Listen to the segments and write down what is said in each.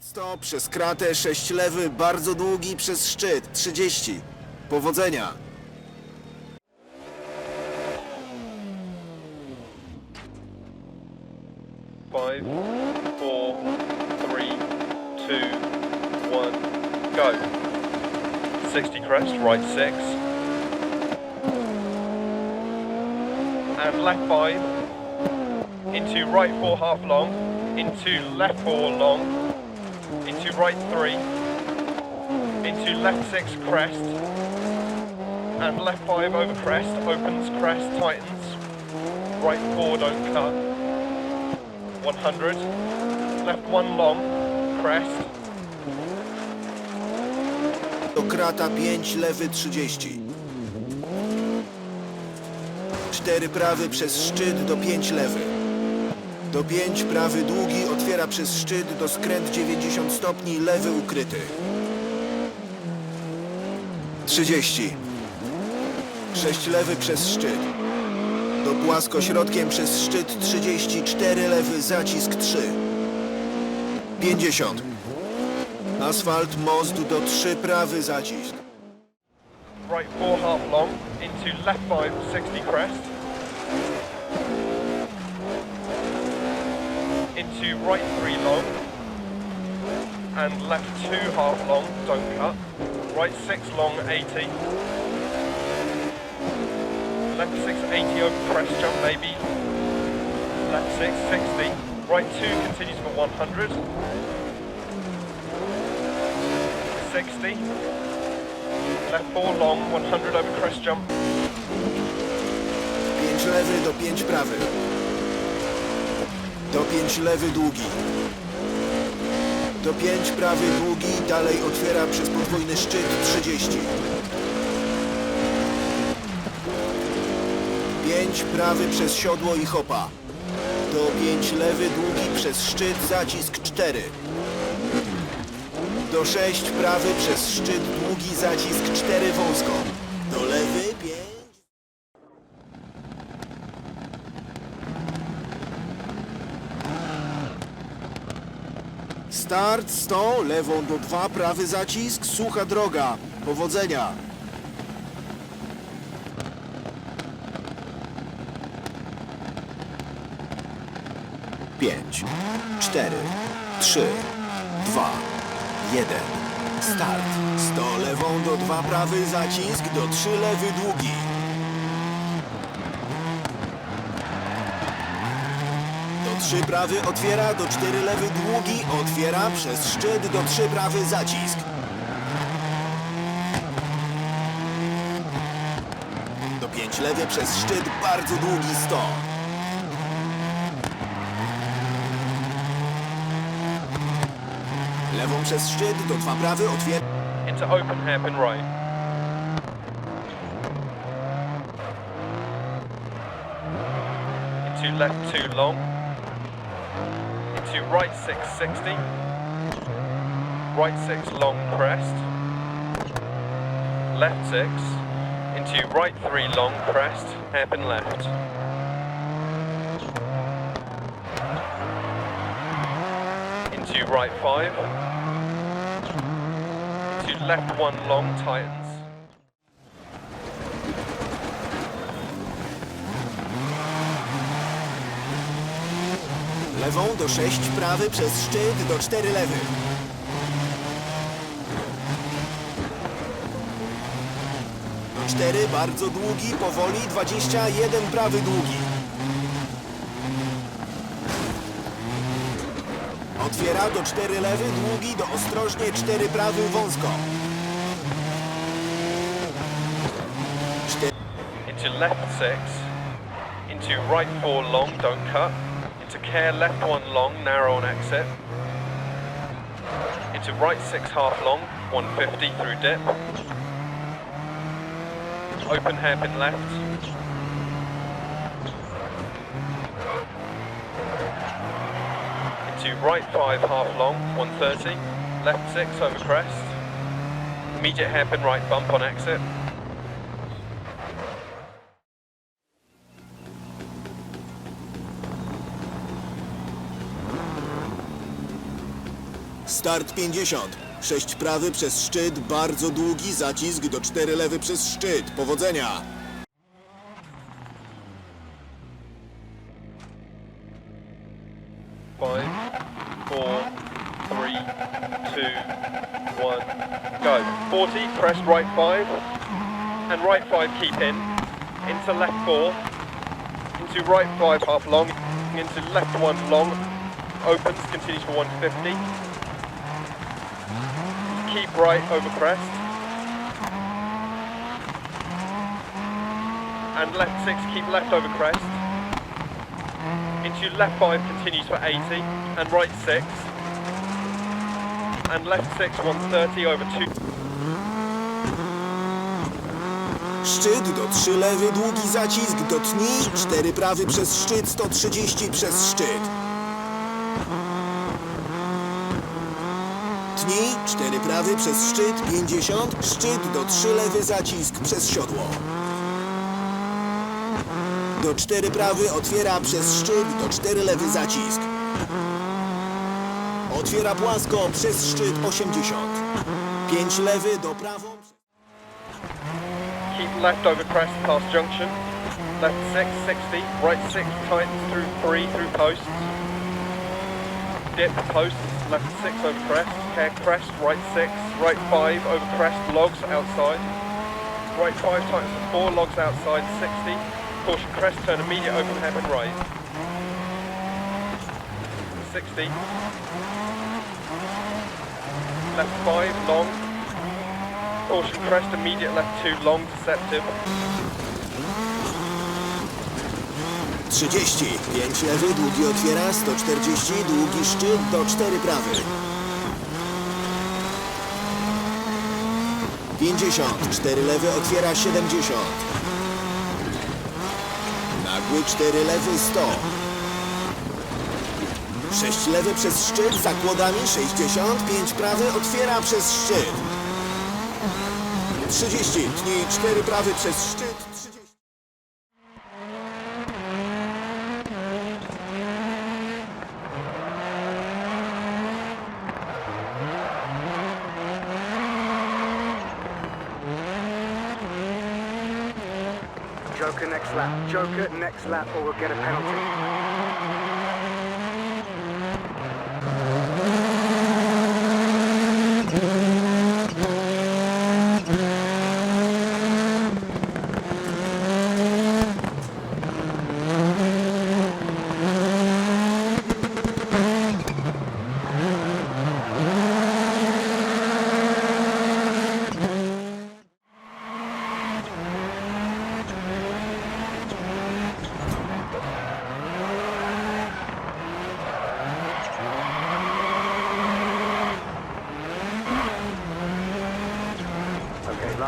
100 przez kratę, 6 lewy, bardzo długi przez szczyt, 30. Powodzenia! Five, four, three, two, one, go. 60 crest, right six. And left five. Into right four half long. Into left four long. Right three. Into left six crest. And left five over crest. Opens crest, tightens. Right four don't cut. 100. Left one long, crest. Do krata 5 lewy, 30. 4 prawy przez szczyt do 5 lewy. Do 5 prawy długi otwiera przez szczyt do skręt 90 stopni, lewy ukryty. 30. 6 lewy przez szczyt. Do płaskośrodkiem przez szczyt 34 lewy, zacisk 3. 50. Asfalt, most do 3 prawy zacisk. Right four half long, into left five, 60 crest. Into right three long. And left two half long, don't cut. Right six long, 80. Left six, 80 over crest jump maybe. Left six, 60. Right two continues for 100. 60. Left four long, 100 over crest jump. 5 lewy do 5 prawy. Do 5 lewy długi. Do 5 prawy długi, dalej otwiera przez podwójny szczyt 30. 5 prawy przez siodło i hopa. Do 5 lewy długi przez szczyt zacisk 4. Do 6 prawy przez szczyt długi zacisk 4 wąsko. Do lewy 5. Start 100, lewą do 2, prawy zacisk, sucha droga. Powodzenia. Pięć, cztery, trzy, dwa, jeden. Start. 100 lewą do 2 prawy zacisk, do 3 lewy długi. 3 prawy otwiera, do 4 lewy długi, otwiera przez szczyt, do 3 prawy zacisk. Do 5 lewy przez szczyt, bardzo długi 100. Lewą przez szczyt, do 2 prawy otwiera. Into open hairpin right. Into left two long. Into right 660, Right six long crest. Left six. Into right three long crest. Hairpin left. Into right five. Into left one long tightens. Lewą do 6 prawy przez szczyt, do 4 lewy. Do 4 bardzo długi, powoli, 21 prawy długi. Otwiera do 4 lewy, długi, do ostrożnie 4 prawy wąsko. 4 Into left six. Into right four long, don't cut. Into care left one long, narrow on exit. Into right six half long, 150 through dip. Open hairpin left. Into right five half long, 130. Left six over crest. Immediate hairpin right bump on exit. Start 50. 6 prawy przez szczyt, bardzo długi zacisk do 4 lewy przez szczyt. Powodzenia! Five, four, three, two, one, go. 40, crest right five, and right five keep in, into left four, into right five half long, into left one long, opens, continues for 150. Keep right over crest. And left six, keep left over crest. Into left 5 continues for 80 and right 6 and left 6 130 over 2 Szczyt do 3 lewy, długi zacisk do tni, 4 prawy przez szczyt, 130 przez szczyt. Tni, 4 prawy przez szczyt, 50, szczyt do 3 lewy zacisk przez siodło. Do 4 prawy otwiera przez szczyt, do 4 lewy zacisk. Otwiera płasko przez szczyt 80. 5 lewy do prawą. keep left over crest past junction left 6 60 right 6 tightens through 3 through posts dip posts left 6 over crest hair crest right 6 right 5 over crest logs outside. Right 5 tightens to 4 logs outside 60 caution crest turn immediate over open and right. 60 left 5 long. Caution crest, immediate left two, long, deceptive. 30. 5 lewy, długi otwiera, 140, długi szczyt do 4 prawy. 50. 4 lewy otwiera 70. Nagły 4 lewy 100. 6 lewy przez szczyt, zakładami 60, 5 prawy otwiera przez szczyt. 30. Tnij 4 prawy przez szczyt, 30. Lap. Joker next lap or we'll get a penalty.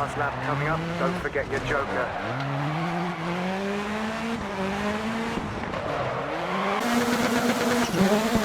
Last lap coming up. Don't forget your joker. Yeah.